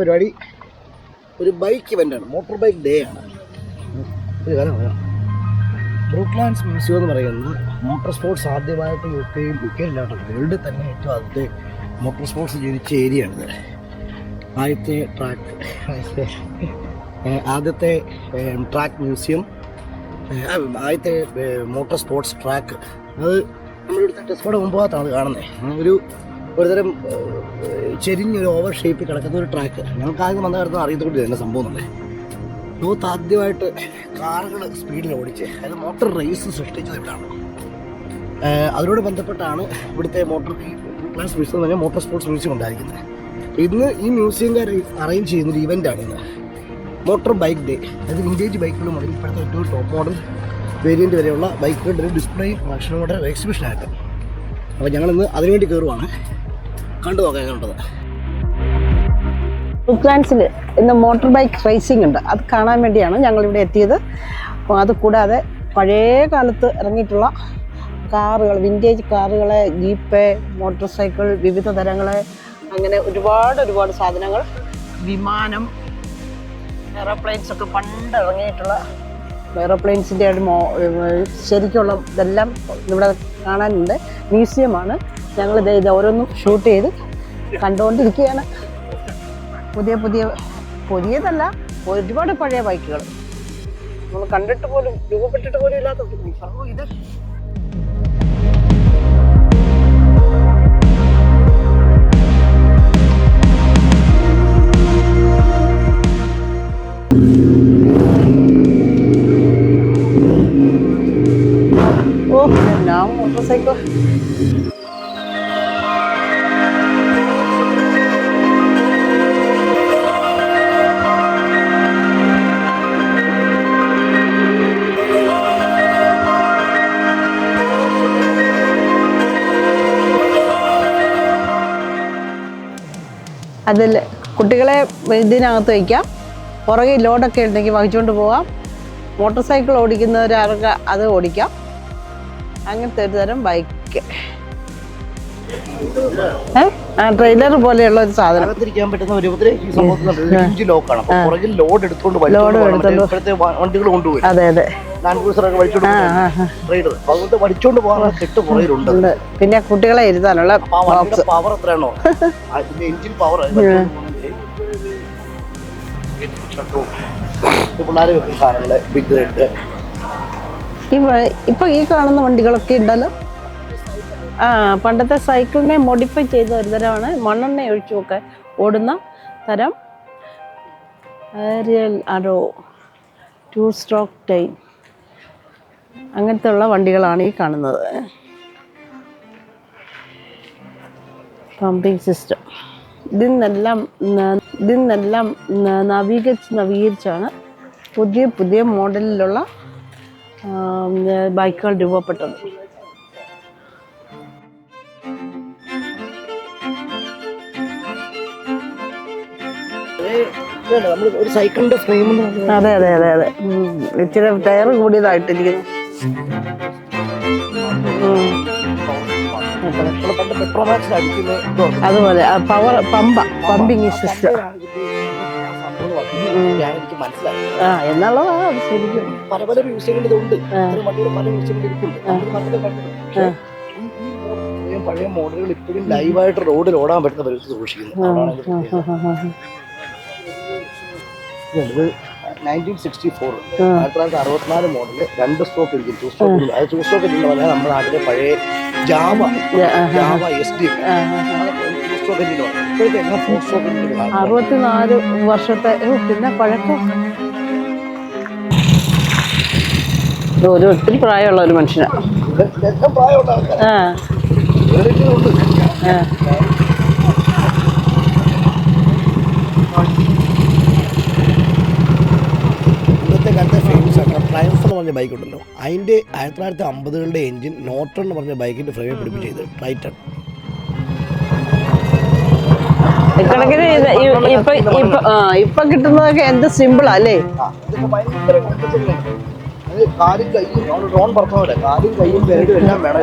പരിപാടി. ഒരു ബൈക്ക് ഇവന്റാണ് മോട്ടോർ ബൈക്ക് ഡേ ആണ്. ഒരു വരാം വരാം ബ്രൂക്ക്ലാൻഡ്സ് മ്യൂസിയം എന്ന് പറയുന്നത് മോട്ടോർ സ്പോർട്സ് ആദ്യമായിട്ട് യു കെയിൽ യു കെയിലാണ് വേൾഡിൽ തന്നെ ഏറ്റവും ആദ്യത്തെ മോട്ടോർ സ്പോർട്സ് ജനിച്ച ഏരിയയാണിത് ആദ്യത്തെ ട്രാക്ക് ആദ്യത്തെ ട്രാക്ക് മ്യൂസിയം ആദ്യത്തെ മോട്ടോർ സ്പോർട്സ് ട്രാക്ക് അത് നമ്മളിവിടുത്തെ ടെസ്കോടെ മുമ്പാകത്താണ് കാണുന്നത്. ഒരു ഒരുതരം ചെരിഞ്ഞൊരു ഓവർ ഷേപ്പിൽ കിടക്കുന്ന ഒരു ട്രാക്ക് ഞങ്ങൾക്ക് ആദ്യം വന്ന കാര്യത്തിൽ അറിയത്തോട്ട് തന്നെ സംഭവം എന്നല്ലേ? ലോകത്ത് ആദ്യമായിട്ട് കാറുകൾ സ്പീഡിൽ ഓടിച്ച് അതായത് മോട്ടോർ റേസ് സൃഷ്ടിച്ചത് ഇവിടാണ്. അതിനോട് ബന്ധപ്പെട്ടാണ് ഇവിടുത്തെ മോട്ടോർ ക്ലാസ് മ്യൂസിയം എന്ന് പറഞ്ഞാൽ മോട്ടോർ സ്പോർട്സ് മ്യൂസിയം ഉണ്ടായിരിക്കുന്നത്. ഇന്ന് ഈ മ്യൂസിയംകാർ അറേഞ്ച് ചെയ്യുന്നൊരു ഇവന്റാണ് ഇന്ന്. മോട്ടോർ ബൈക്ക് ഡേ അതായത് വിന്റേജ് ബൈക്കുകൾ മുതൽ ഇപ്പോഴത്തെ ഏറ്റവും ടോപ്പ് മോഡൽ വേരിയന്റ് വരെയുള്ള ബൈക്കുകളുടെ ഒരു ഡിസ്പ്ലേയും കളക്ഷനും കൂടെ എക്സിബിഷനായിട്ട് അപ്പോൾ ഞങ്ങളിന്ന് അതിനുവേണ്ടി കയറുവാണ് കണ്ടു നോക്കാൻ കണ്ടത്. ഇന്ന് മോട്ടോർ ബൈക്ക് റേസിംഗ് ഉണ്ട്. അത് കാണാൻ വേണ്ടിയാണ് ഞങ്ങൾ ഇവിടെ എത്തിയത്. അപ്പോൾ അത് കൂടാതെ പഴയ കാലത്ത് ഇറങ്ങിയിട്ടുള്ള കാറുകൾ വിന്റേജ് കാറുകളെ ജീപ്പ് മോട്ടോർ സൈക്കിൾ വിവിധ തരങ്ങളെ അങ്ങനെ ഒരുപാട് ഒരുപാട് സാധനങ്ങൾ വിമാനം എയറോപ്ലെയിൻസ് ഒക്കെ പണ്ട് ഇറങ്ങിയിട്ടുള്ള എയറോപ്ലെയിൻസിന്റെ ശരിക്കുള്ള ഇതെല്ലാം ഇവിടെ കാണാനുണ്ട്. മ്യൂസിയമാണ്. ഞങ്ങളിത് ഇത് ഓരോന്നും ഷൂട്ട് ചെയ്ത് കണ്ടുകൊണ്ടിരിക്കുകയാണ്. പുതിയ പുതിയ പുതിയതല്ല ഒരുപാട് പഴയ ബൈക്കുകൾ. നമ്മൾ കണ്ടിട്ട് പോലും രൂപപ്പെട്ടിട്ട് പോലും ഇല്ലാത്ത ഇത് ഓ എല്ലാം മോട്ടോർ സൈക്കിൾ അതിൽ കുട്ടികളെ ഇതിനകത്ത് വയ്ക്കാം. പുറകെ ലോഡൊക്കെ ഉണ്ടെങ്കിൽ വഹിച്ചുകൊണ്ട് പോകാം. മോട്ടോർ സൈക്കിൾ ഓടിക്കുന്നവരാർക്ക് അത് ഓടിക്കാം. അങ്ങനത്തെ ഒരു തരം ബൈക്ക്. ആ ട്രെയിലർ പോലെയുള്ള ഒരു സാധനം. ലോഡ് എടുത്തോണ്ട് വണ്ടികൾ കൊണ്ടുപോയി. അതെ അതെ. ലാൻഡ് ക്രൂസറൊക്കെ വലിച്ചോണ്ട് അതുകൊണ്ട് വലിച്ചോണ്ട് പോകാൻ കെട്ട് പുറകിലുണ്ട് പിന്നെ കുട്ടികളെ ഇരുത്താനുള്ള പവർ എത്രയാണോ? അതിന്റെ എഞ്ചിൻ പവർ സാധനങ്ങൾ ബിഗ് ഇപ്പൊ ഈ കാണുന്ന വണ്ടികളൊക്കെ ഉണ്ടല്ലോ? ആ പണ്ടത്തെ സൈക്കിളിനെ മോഡിഫൈ ചെയ്ത ഒരു തരമാണ്. മണ്ണെണ്ണ ഒഴിച്ചുമൊക്കെ ഓടുന്ന തരം. Real arrow two stroke time അങ്ങനത്തെ ഉള്ള വണ്ടികളാണ് ഈ കാണുന്നത്. പമ്പിങ് സിസ്റ്റം ഇതിൽ നിന്നെല്ലാം ഇതിൽ നിന്നെല്ലാം നവീകരിച്ച് നവീകരിച്ചാണ് പുതിയ പുതിയ മോഡലിലുള്ള ബൈക്കുകൾ രൂപപ്പെട്ടത്. അതെ അതെ അതെ അതെ. ഇച്ചിരി ടയർ കൂടിയതായിട്ടിരിക്കുന്നു. അതുപോലെ പവർ പമ്പ പമ്പിങ് സിസ്റ്റം ആ എന്നുള്ളതാ അത് ശരിക്കും. പല പല മ്യൂസിയങ്ങൾ ഇതുണ്ട്. വണ്ടിയുടെ പല മ്യൂസിയങ്ങൾ ഇരിക്കുന്നുണ്ട് പഴയ മോഡലുകൾ ഇപ്പോഴും ലൈവായിട്ട് റോഡിൽ ഓടാൻ പറ്റുന്ന പരിസ്ഥിതി സൂക്ഷിക്കുന്നു. നയന്റീൻ സിക്സ്റ്റി ഫോർ ആയിരത്തി തൊള്ളായിരത്തി അറുപത്തിനാല് മോഡൽ രണ്ട് സ്ട്രോക്ക് ഇരിക്കും ടു സ്ട്രോക്ക് അത് ടു സ്ട്രോക്ക് എന്ന് പറഞ്ഞാൽ നമ്മുടെ നാട്ടിലെ പഴയ ജാവ ജാവ എസ് ഡി അറുപത്തിനാല് വർഷത്തെ പിന്നെ പഴക്കം. ഒരു ഒത്തിരി പ്രായമുള്ള ഒരു മനുഷ്യനാണ് പ്രായമുള്ള ആൾക്കാർ ആ ഉണ്ട് ആ ഇന്നത്തെ കാലത്തെ ഫേമസ് ആയിട്ടുള്ള ട്രയംഫ് എന്ന് പറഞ്ഞ ബൈക്ക് ഉണ്ടല്ലോ അതിന്റെ ആയിരത്തി തൊള്ളായിരത്തി അമ്പതുകളുടെ എഞ്ചിൻ നോട്ടൺ എന്ന് പറഞ്ഞ ബൈക്കിന്റെ ഫ്രെയിമിൽ പിടിപ്പിച്ചത് ട്രൈറ്റൺ ഇപ്പൊ ഇപ്പൊ ഇപ്പൊ കിട്ടുന്നതൊക്കെ എന്ത് സിമ്പിൾ അല്ലേ? കാലും കൈയും നമ്മൾ ഡ്രോൺ പോലെ കാലും കൈയും പേരും എല്ലാം വേണം.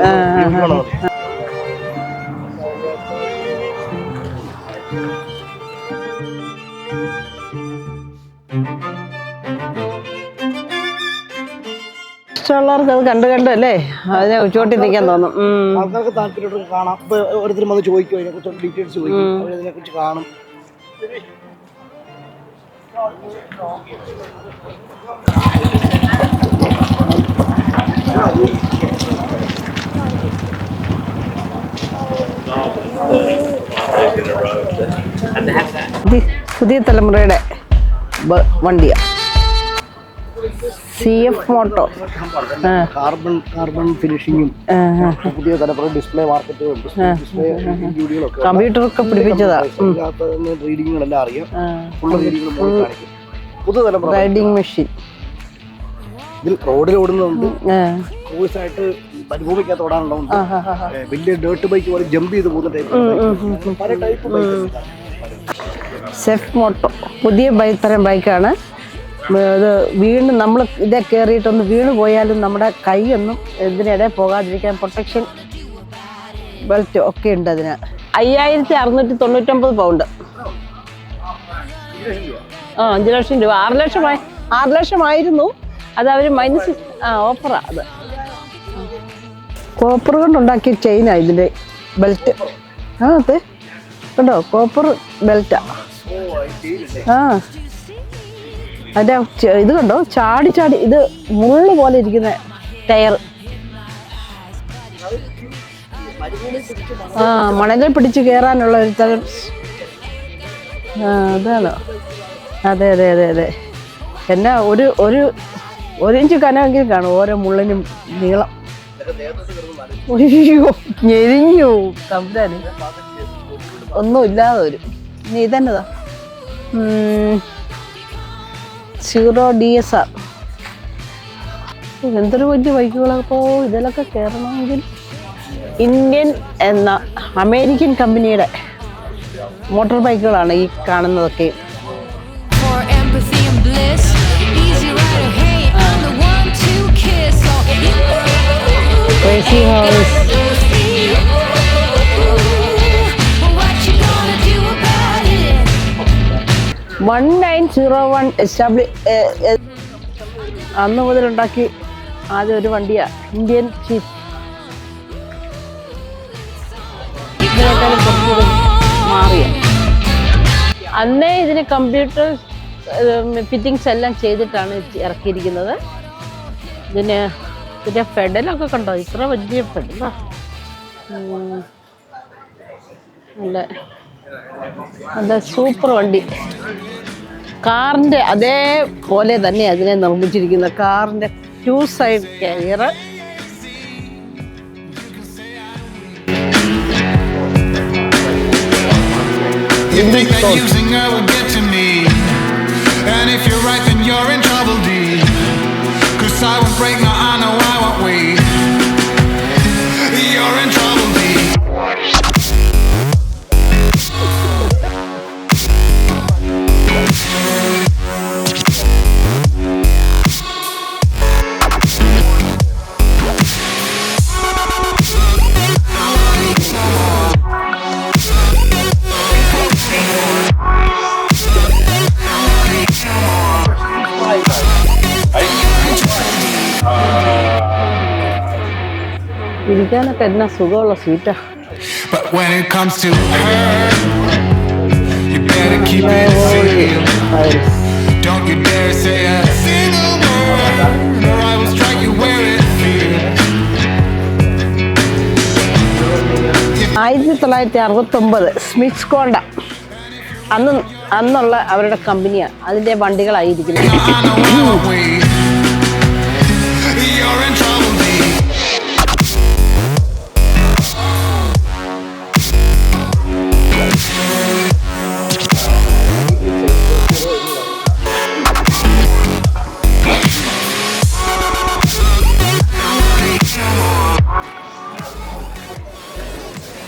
ആൾക്കാർക്ക് അത് കണ്ടു കണ്ടു അല്ലേ? അതിനെ ചോട്ടി നിൽക്കാൻ തോന്നും. ആൾക്കാർക്ക് താല്പര്യമുള്ളത് കാണാം. ഓരോരുത്തരും വന്ന് ചോദിക്കും അതിനെ കുറിച്ച് ഡീറ്റെയിൽസ് ചോദിക്കും. അവരതിനെ കുറിച്ച് കാണും. പുതിയ തലമുറയുടെ ബ- വണ്ടിയാ. C F moto carbon carbon ഫിനിഷിങ്ങും. പുതിയ തലമുറ ഡിസ്പ്ലേ മാർക്കറ്റ് ഡിസ്പ്ലേ ജോലികളൊക്കെ കമ്പ്യൂട്ടറൊക്കെ പിടിപ്പിച്ചതാ. റീഡിങ്ങുകളെല്ലാം അറിയാം. ആ. ഫുള്ള് കാണിക്കും. പുതു തലമുറ റൈഡിങ് മെഷീൻ ഇതിൽ റോഡിൽ ഓടുന്നുണ്ട് ആയിട്ട് മരുഭൂമിക്കകത്ത് ഓടാനുള്ളതുണ്ട് വലിയ ഡേർട്ട് ബൈക്ക് പോലെ ജമ്പ് ചെയ്ത് പോകുന്ന ടൈപ്പ് പല ടൈപ്പ് ബൈക്ക് സെഫ് മോട്ടോ പുതിയ തരം ബൈക്കാണ് ഇത് വീണ് നമ്മൾ ഇതേ കയറിയിട്ടൊന്ന് വീണ് പോയാലും നമ്മുടെ കൈയൊന്നും ഇതിനിടെ പോകാതിരിക്കാൻ പ്രൊട്ടക്ഷൻ ബെൽറ്റ് ഒക്കെ ഉണ്ട് അതിന്. അയ്യായിരത്തി അറുന്നൂറ്റി തൊണ്ണൂറ്റൊമ്പത് പൗണ്ട് ആ അഞ്ച് ലക്ഷം രൂപ. ആറ് ലക്ഷമായി ആറ് ലക്ഷമായിരുന്നു. അത് അവർ മൈനസ് ആ ഓഫറാണ് അത്. കോപ്പർ കൊണ്ടുണ്ടാക്കിയ ചെയിനാണ് ഇതിന്റെ ബെൽറ്റ് ആ അതെ. കണ്ടോ? കോപ്പർ ബെൽറ്റാ ആ. അതിന്റെ ഇത് കണ്ടോ? ചാടി ചാടി ഇത് മുള്ള പോലെ ഇരിക്കുന്ന ടയർ. ആ മണലിൽ പിടിച്ച് കയറാനുള്ള ഒരു തരം അതാണോ. അതെ അതെ അതെ അതെ. എന്നാ ഒരു ഒരു ഒരു ഇഞ്ച് കനമെങ്കിലും കാണും ഓരോ മുള്ളിനും നീളം. അയ്യോ ഞെരിഞ്ഞു. തമ്പുരാന്. ഒന്നും ഇല്ലാതെ വരും. നീ ഇതന്നതാ. സീറോ ഡി എസ് ആർ എന്തൊരു വലിയ ബൈക്കുകളപ്പോൾ ഇതിലൊക്കെ കയറണമെങ്കിൽ ഇന്ത്യൻ എന്ന അമേരിക്കൻ കമ്പനിയുടെ മോട്ടോർ ബൈക്കുകളാണ് ഈ കാണുന്നതൊക്കെ. Crazy empathy one nine zero one എസ്റ്റാബ്ലി അന്ന് മുതൽ ഉണ്ടാക്കി ആദ്യം ഒരു വണ്ടിയാ ഇന്ത്യൻ ചീഫ് മാറിയ. അന്നേ ഇതിന് കമ്പ്യൂട്ടർ ഫിറ്റിങ്സ് എല്ലാം ചെയ്തിട്ടാണ് ഇറക്കിയിരിക്കുന്നത്. ഇതിന് ഇതിന്റെ ഫെഡലൊക്കെ കണ്ടോ? ഇത്ര വലിയ ഫെഡലാ. അല്ല നല്ല സൂപ്പർ വണ്ടി. കാറിന്റെ അതേപോലെ തന്നെ അതിനെ നിർമ്മിച്ചിരിക്കുന്ന കാറിന്റെ two side care using her will get to me And if you're right then you're in trouble D Cause I won't break, no I know I won't ഇരിക്കാനൊക്കെ എന്നാ സുഖമുള്ള സീറ്റാ But when it comes to her You better keep it sealed Don't you dare say a single word Or I will strike you where it feels ആയിരത്തി തൊള്ളായിരത്തി അറുപത്തൊമ്പത് smiths കോണ്ട അന്ന് അന്നുള്ള അവരുടെ കമ്പനിയാണ് അതിന്റെ വണ്ടികളായിരിക്കുന്നത് I know I wait You're in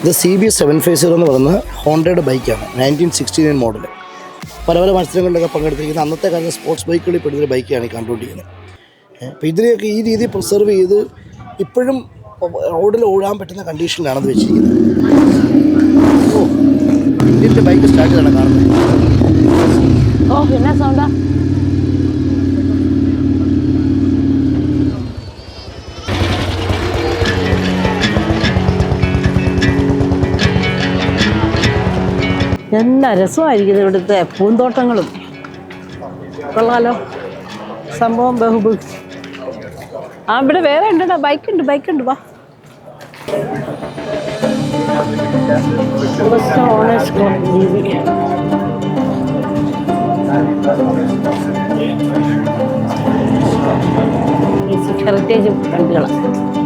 ഇത് C B seven five zero എന്ന് പറയുന്ന ഹോണ്ടയുടെ ബൈക്കാണ്. നയന്റീൻ സിക്സ്റ്റി നയൻ മോഡൽ പല പല മത്സരങ്ങളിലൊക്കെ പങ്കെടുത്തിരിക്കുന്ന അന്നത്തെ കാലത്ത് സ്പോർട്സ് ബൈക്കുകളിൽ പെടുന്നൊരു ബൈക്കാണ് ഈ കണ്ടുകൊണ്ടിരിക്കുന്നത്. അപ്പോൾ ഇതിനെയൊക്കെ ഈ രീതിയിൽ പ്രിസർവ് ചെയ്ത് ഇപ്പോഴും റോഡിൽ ഓടാൻ പറ്റുന്ന കണ്ടീഷനിലാണ് അത് വെച്ചിരിക്കുന്നത്. ഓ ഇന്ത്യന്റെ ബൈക്ക് സ്റ്റാർട്ട് ചെയ്താണ് കാണുന്നത്. ഓ പിന്നെ സൗണ്ടാ എന്നാ രസമായിരിക്കുന്നു ഇവിടുത്തെ പൂന്തോട്ടങ്ങളും. കൊള്ളാലോ. സംഭവം ബഹുബു. ആ ഇവിടെ വേറെ ഉണ്ടടാ. ബൈക്ക് ഉണ്ട് വാ. ഹെറിറ്റേജ് കണ്ടുകളാണ്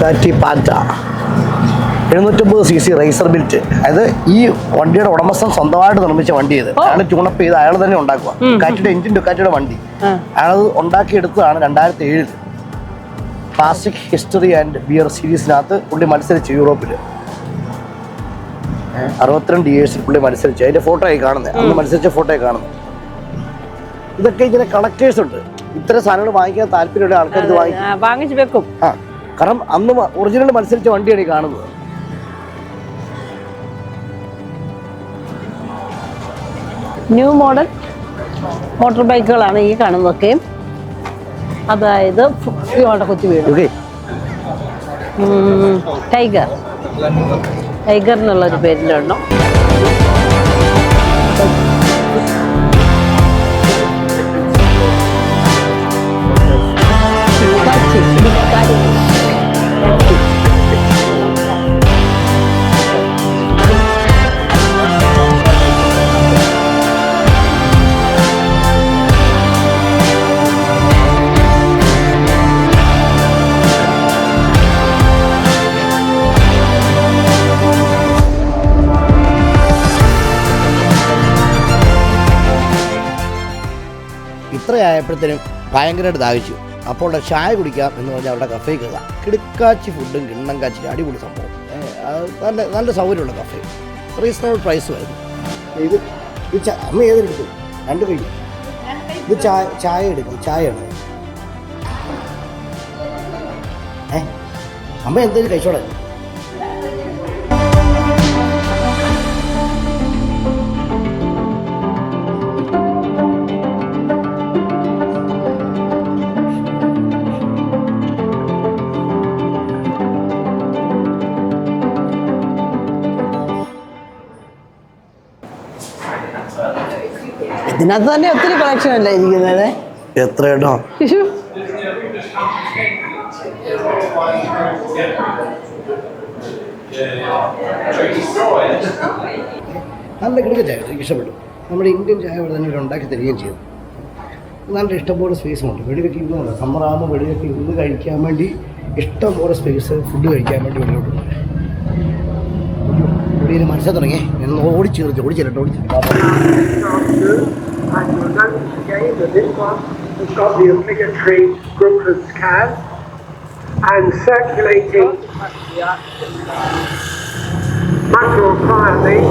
ഡുക്കാറ്റി പാറ്റ. എഴുന്നൂറ്റമ്പത് സി സി റേസർ ബിൽറ്റ് അതായത് ഈ വണ്ടിയുടെ ഉടമസ്ഥൻ സ്വന്തമായിട്ട് നിർമ്മിച്ച വണ്ടി ഇത് അയാൾ ട്യൂണപ്പ് ചെയ്ത് അയാൾ തന്നെ ഉണ്ടാക്കുക. ഡുക്കാറ്റിയുടെ എഞ്ചിൻ ഡുക്കാറ്റിയുടെ വണ്ടി. അയാളത് ഉണ്ടാക്കിയെടുത്തതാണ് രണ്ടായിരത്തി ഏഴിൽ ക്ലാസിക് ഹിസ്റ്ററി ആൻഡ് ബിയർ സീരീസിനകത്ത് പുള്ളി മത്സരിച്ചു യൂറോപ്പിൽ അറുപത്തിരണ്ട് ഇയേഴ്സിൽ പുള്ളി മത്സരിച്ചു. അതിന്റെ ഫോട്ടോ ആയി കാണുന്നത് അന്ന് മത്സരിച്ച ഫോട്ടോ ആയി കാണുന്നത് ഇതൊക്കെ ഇങ്ങനെ കളക്ടേഴ്സ് ഉണ്ട്. ഇത്തരം സാധനങ്ങൾ വാങ്ങിക്കാൻ താല്പര്യമുള്ള ആൾക്കാർ ഇത് വാങ്ങിക്കും വാങ്ങിച്ചു വെക്കും. ആ. കാരണം അന്ന് ഒറിജിനൽ മത്സരിച്ച വണ്ടിയാണ് ഈ കാണുന്നത്. ന്യൂ മോഡൽ മോട്ടോർ ബൈക്കുകളാണ് ഈ കാണുന്നതൊക്കെ. അതായത് ഫു- കൊച്ചു ഉം, ടൈഗർ ടൈഗർ എന്നുള്ളൊരു പേരിലുണ്ടോ. ഇത്രയായപ്പോഴത്തേനും ഭയങ്കരമായിട്ട് ദാഹിച്ചു. അപ്പോൾ ചായ കുടിക്കാം എന്ന് പറഞ്ഞാൽ അവിടെ കഫേ കയറാം കിടുക്കാച്ചി ഫുഡും കിണ്ണം കാച്ചി അടിപൊളി സംഭവം. നല്ല നല്ല സൗകര്യമുള്ള കഫേ റീസണബിൾ പ്രൈസ് വരുന്നു ഇത് ഇത് അമ്മ ഏതെടുത്തു രണ്ട് കഴിയും ഇത് ചായ ചായ എടുക്കും ചായ ഏ അമ്മ എന്തെങ്കിലും കഴിച്ചോളാം ഇതിനകത്ത് തന്നെ ഒത്തിരി കളക്ഷൻ അല്ലേ ഇരിക്കുന്നത്? എത്ര കേട്ടോ. നല്ല കിടക്ക ചായ എനിക്ക് ഇഷ്ടപ്പെട്ടു. നമ്മുടെ ഇന്ത്യൻ ചായ ഇവിടെ തന്നെ ഉണ്ടാക്കി തരികയും ചെയ്തു. നല്ല ഇഷ്ടംപോലെ സ്പേസും ഉണ്ട്. വെടിവെക്ക് ഇരുന്നുണ്ട് സമ്മറാകുമ്പോൾ വെടിവെക്ക് ഇരുന്ന് കഴിക്കാൻ വേണ്ടി ഇഷ്ടംപോലെ സ്പേസ് ഫുഡ് കഴിക്കാൻ വേണ്ടി വെളിയിലോട്ടുണ്ട് വെളിയിൽ മനസ്സിൽ തുടങ്ങി. എന്ന് ഓടിച്ചു തീർച്ചു ഓടിച്ചിട്ട് ഓടിച്ചിട്ട് and you will not gain the discount has got the obligatory Brooklyn scan and circulating macro filing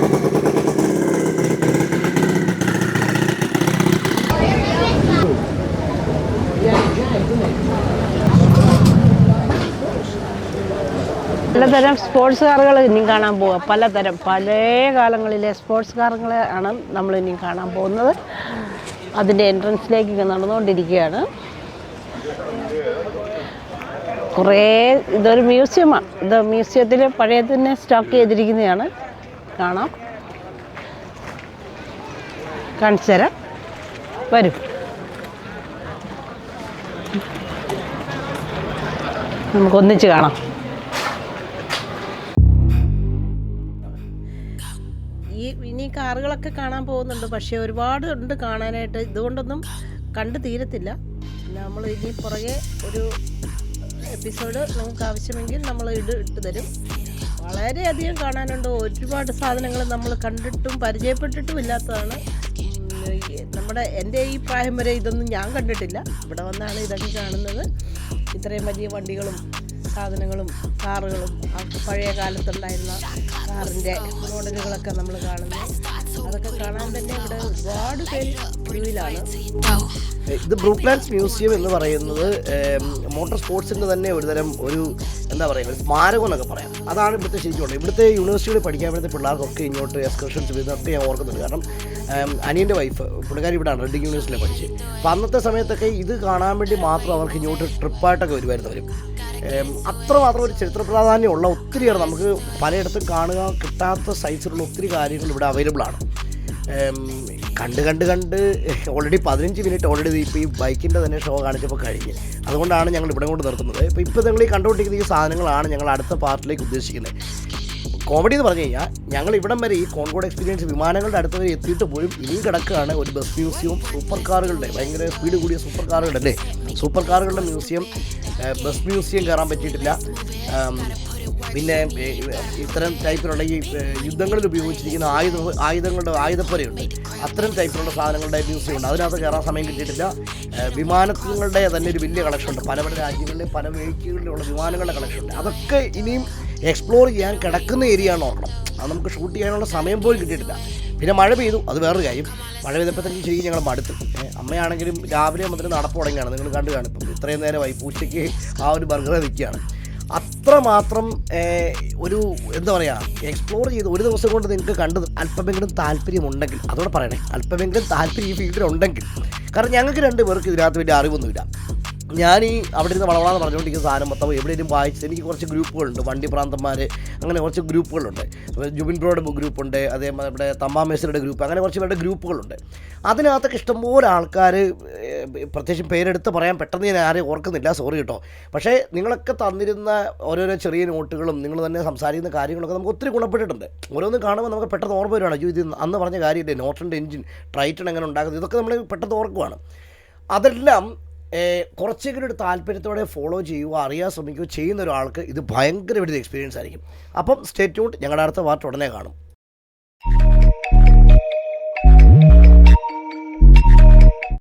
is പലതരം സ്പോർട്സ് കാറുകൾ ഇനിയും കാണാൻ പോവുക പലതരം പല കാലങ്ങളിലെ സ്പോർട്സ് കാറുകളെ ആണ് നമ്മൾ ഇനിയും കാണാൻ പോകുന്നത്. അതിന്റെ എൻട്രൻസിലേക്ക് നടന്നുകൊണ്ടിരിക്കുകയാണ്. കുറേ ഇതൊരു മ്യൂസിയമാണ് ഇത് മ്യൂസിയത്തിൽ പഴയ തന്നെ സ്റ്റോക്ക് ചെയ്തിരിക്കുന്നതാണ്. കാണാം. കാണിച്ചു തരാം. വരും. നമുക്കൊന്നിച്ച് കാണാം. കാറുകളൊക്കെ കാണാൻ പോകുന്നുണ്ട്. പക്ഷേ ഒരുപാട് ഉണ്ട് കാണാനായിട്ട്. ഇതുകൊണ്ടൊന്നും കണ്ടു തീരത്തില്ല. നമ്മൾ ഇനി പുറകെ ഒരു എപ്പിസോഡ് നമുക്ക് ആവശ്യമെങ്കിൽ നമ്മൾ ഇട് ഇട്ട് തരും. വളരെയധികം കാണാനുണ്ട്. ഒരുപാട് സാധനങ്ങൾ നമ്മൾ കണ്ടിട്ടും പരിചയപ്പെട്ടിട്ടും ഇല്ലാത്തതാണ്. നമ്മുടെ എന്റെ ഈ പ്രായം വരെ ഇതൊന്നും ഞാൻ കണ്ടിട്ടില്ല. ഇവിടെ വന്നാണ് ഇതൊക്കെ കാണുന്നത്. ഇത്രയും വലിയ വണ്ടികളും സാധനങ്ങളും കാറുകളും പഴയ കാലത്തുണ്ടായിരുന്ന കാറിന്റെ മോഡലുകളൊക്കെ നമ്മൾ കാണുന്നു. അതൊക്കെ കാണാൻ തന്നെ ഇവിടെ ഒരുപാട് പേര് ക്യൂവിലാണ് ഇത് ബ്രൂക്ലാൻഡ്സ് മ്യൂസിയം എന്ന് പറയുന്നത് മോട്ടോർ സ്പോർട്സിന്റെ തന്നെ ഒരുതരം ഒരു എന്താ പറയുക ഒരു സ്മാരകം എന്നൊക്കെ പറയാം. അതാണ് ഇവിടുത്തെ ശരിക്കും ഇവിടുത്തെ യൂണിവേഴ്സിറ്റിയിൽ പഠിക്കാൻ വരുന്ന പിള്ളേർക്കൊക്കെ ഇങ്ങോട്ട് എക്സ്കർഷൻസ് വരുന്നതൊക്കെ ഞാൻ ഓർക്കുന്നുണ്ട്. കാരണം അനിയന്റെ വൈഫ് പുള്ളിക്കാരി ഇവിടെയാണ് റെഡിങ് യൂണിവേഴ്സിറ്റിയിൽ പഠിച്ച്. അപ്പോൾ അന്നത്തെ സമയത്തൊക്കെ ഇത് കാണാൻ വേണ്ടി മാത്രം അവർക്ക് ഇങ്ങോട്ട് ട്രിപ്പായിട്ടൊക്കെ വരുമായിരുന്നു വരും ഏം, അത്രമാത്രം ഒരു ചരിത്ര പ്രാധാന്യമുള്ള ഒത്തിരിയേറെ നമുക്ക് പലയിടത്തും കാണുക കിട്ടാത്ത സൈസിലുള്ള ഒത്തിരി കാര്യങ്ങൾ ഇവിടെ അവൈലബിൾ ആണ്. കണ്ട് കണ്ട് കണ്ട് ഓൾറെഡി പതിനഞ്ച് മിനിറ്റ് ഓൾറെഡി ഇപ്പോൾ ഈ ബൈക്കിന്റെ തന്നെ ഷോ കാണിച്ചപ്പോൾ കഴിഞ്ഞ്. അതുകൊണ്ടാണ് ഞങ്ങൾ ഇവിടെ കൊണ്ട് നിർത്തുന്നത്. ഇപ്പോൾ ഇപ്പോൾ നിങ്ങൾ ഈ കണ്ടുകൊണ്ടിരിക്കുന്ന ഈ സാധനങ്ങളാണ് ഞങ്ങൾ അടുത്ത പാർട്ടിലേക്ക് ഉദ്ദേശിക്കുന്നത്. കോമഡി എന്ന് പറഞ്ഞു കഴിഞ്ഞാൽ ഞങ്ങൾ ഇവിടം വരെ ഈ കോൺകോഡ് എക്സ്പീരിയൻസ് വിമാനങ്ങളുടെ അടുത്ത് വരെ എത്തിയിട്ട് പോലും ഇനി കിടക്കുകയാണ് ഒരു ബസ് മ്യൂസിയവും സൂപ്പർ കാറുകളുടെ ഭയങ്കര സ്പീഡ് കൂടിയ സൂപ്പർ കാറുകളുടെ അല്ലേ? സൂപ്പർ കാറുകളുടെ മ്യൂസിയം ബസ് മ്യൂസിയം കയറാൻ പറ്റിയിട്ടില്ല. പിന്നെ ഇത്തരം ടൈപ്പിലുള്ള ഈ യുദ്ധങ്ങളിൽ ഉപയോഗിച്ചിരിക്കുന്ന ആയുധ ആയുധങ്ങളുടെ ആയുധപ്പുരയുണ്ട്. അത്തരം ടൈപ്പിലുള്ള സാധനങ്ങളുടെ മ്യൂസിയം ഉണ്ട് അതിനകത്ത് കയറാൻ സമയം കിട്ടിയിട്ടില്ല. വിമാനങ്ങളുടെ തന്നെ ഒരു വലിയ കളക്ഷൻ ഉണ്ട്. പല പല രാജ്യങ്ങളിലെയും പല മേഖലകളിലുള്ള വിമാനങ്ങളുടെ കളക്ഷൻ ഉണ്ട്. അതൊക്കെ ഇനിയും എക്സ്പ്ലോർ ചെയ്യാൻ കിടക്കുന്ന ഏരിയ ആണ് ഓർക്കണം. അത് നമുക്ക് ഷൂട്ട് ചെയ്യാനുള്ള സമയം പോലും കിട്ടിയിട്ടില്ല. പിന്നെ മഴ പെയ്തു അത് വേറൊരു കാര്യം. മഴ പെയ്തപ്പോഴത്തേക്ക് ശരിക്കും ഞങ്ങൾ മടുത്തു. അമ്മയാണെങ്കിലും രാവിലെ മുതൽ നടപ്പ് തുടങ്ങിയാണ് നിങ്ങൾ കണ്ടു കാണും. ഇപ്പം ഇത്രയും നേരമായി പൂച്ചയ്ക്ക് ആ ഒരു ബർഗർ നിൽക്കുകയാണ്. അത്രമാത്രം മാത്രം ഒരു എന്താ പറയുക എക്സ്പ്ലോർ ചെയ്ത് ഒരു ദിവസം കൊണ്ട് നിങ്ങൾക്ക് കണ്ടത് അല്പമെങ്കിലും താല്പര്യമുണ്ടെങ്കിൽ അതോടെ പറയണേ അല്പമെങ്കിലും താല്പര്യം ഈ ഫീൽഡിലുണ്ടെങ്കിൽ കാരണം ഞങ്ങൾക്ക് രണ്ട് പേർക്ക് ഇതിനകത്ത് വലിയ അറിവൊന്നുമില്ല. ഞാൻ ഈ അവിടെ ഇരുന്ന് വളവളാന്ന് പറഞ്ഞുകൊണ്ടിരിക്കുന്ന സാധനം മൊത്തം എവിടെയും വായിച്ച് എനിക്ക് കുറച്ച് ഗ്രൂപ്പുകളുണ്ട്. വണ്ടി പ്രാന്തന്മാർ അങ്ങനെ കുറച്ച് ഗ്രൂപ്പുകളുണ്ട്. ജുബിൻ ബ്രോയുടെ ഗ്രൂപ്പുണ്ട് അതേപോലെ ഇവിടെ തമ്മാമേശ്വരുടെ ഗ്രൂപ്പ് അങ്ങനെ കുറച്ച് പേരുടെ ഗ്രൂപ്പുകളുണ്ട്. അതിനകത്തൊക്കെ ഇഷ്ടംപോലെ ആൾക്കാർ പ്രത്യേകിച്ചും പേരെടുത്ത് പറയാൻ പെട്ടെന്ന് ഞാൻ ആരെയും ഓർക്കുന്നില്ല സോറി കേട്ടോ. പക്ഷേ നിങ്ങളൊക്കെ തന്നിരുന്ന ഓരോരോ ചെറിയ നോട്ടുകളും നിങ്ങൾ തന്നെ സംസാരിക്കുന്ന കാര്യങ്ങളൊക്കെ നമുക്ക് ഒത്തിരി ഗുണപ്പെട്ടിട്ടുണ്ട്. ഓരോന്ന് കാണുമ്പോൾ നമുക്ക് പെട്ടെന്ന് ഓർമ്മ വരുവാണ് അയ്യോ ഇത് അന്ന് പറഞ്ഞ കാര്യമില്ലേ നോട്ടിന്റെ എഞ്ചിൻ ട്രൈറ്റൺ എങ്ങനെ ഉണ്ടാക്കുന്നത്? ഇതൊക്കെ നമ്മൾ പെട്ടെന്ന് ഓർക്കുവാണ്. അതെല്ലാം കുറച്ചെങ്കിലും ഒരു താല്പര്യത്തോടെ ഫോളോ ചെയ്യുക അറിയാൻ ശ്രമിക്കുകയോ ചെയ്യുന്ന ഒരാൾക്ക് ഇത് ഭയങ്കര വലിയ എക്സ്പീരിയൻസ് ആയിരിക്കും. അപ്പം സ്റ്റേറ്റ് ഞങ്ങളുടെ അടുത്ത പാർട്ട് ഉടനെ കാണും.